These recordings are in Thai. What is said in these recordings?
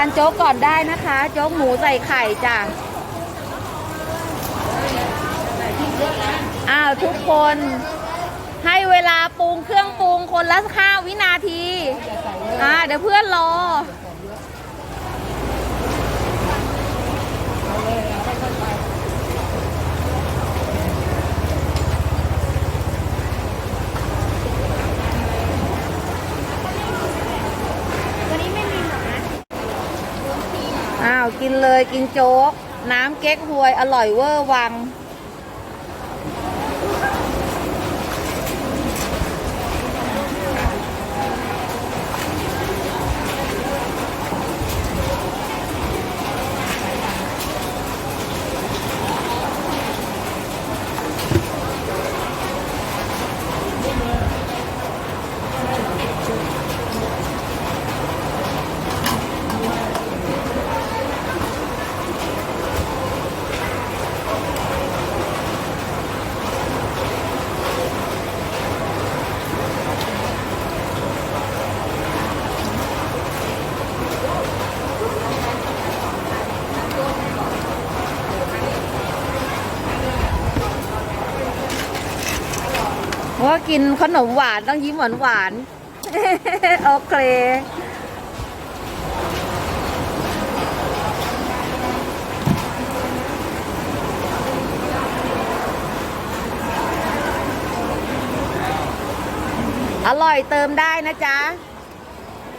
านโจ๊กก่อนได้นะคะ โจ๊กหมูใส่ไข่จ้ะอ้าวทุกคน ให้เวลาปรุงเครื่องปรุงคนละห้าวินาที อ่าเดี๋ยวเพื่อนรอ วันนี้ไม่มีหรอกนะ อ้าวกินเลยกินโจ๊ก น้ำเก๊กฮวยอร่อยเวอร์วัง ว่ากินขนมหวานต้องยิ้มหวานหวานโอเคอร่อยเติมได้นะจ๊ะ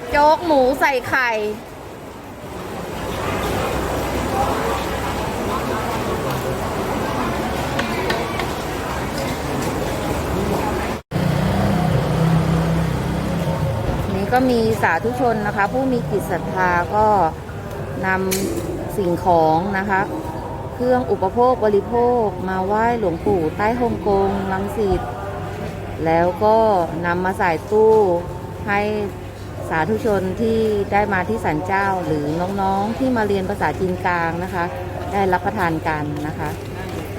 โจ๊กหมูใส่ไข่ ก็มีสาธุชนนะคะ ผู้มีจิตศรัทธาก็นำสิ่งของนะคะ เครื่องอุปโภคบริโภคมาไหว้หลวงปู่ใต้ฮ่องกงลังสิตแล้วก็นำมาใส่ตู้ให้สาธุชนที่ได้มาที่สันเจ้าหรือน้องๆที่มาเรียนภาษาจีนกลางนะคะ ได้รับประทานกันนะคะ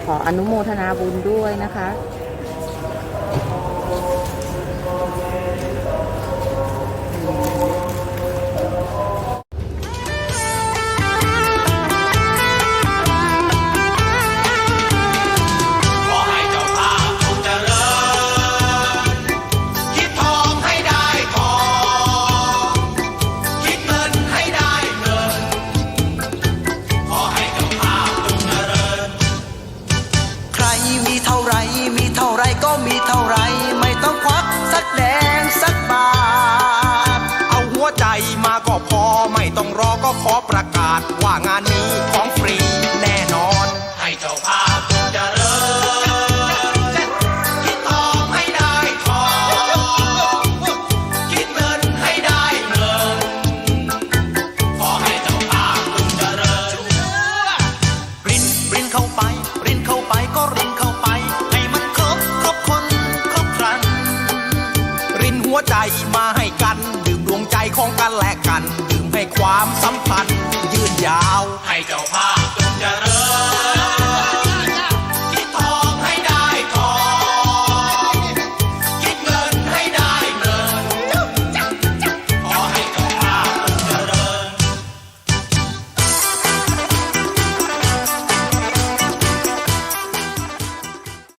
ขออนุโมทนาบุญด้วยนะคะ ก็มีเท่าไรไม่ต้องควักสักแดงสักบาท เอาหัวใจมาก็พอไม่ต้องรอก็ขอประกาศว่างานนี้ของฟรี กันและกันดึงให้ความสัมพันธ์ยืนยาว ให้เจ้าภาพ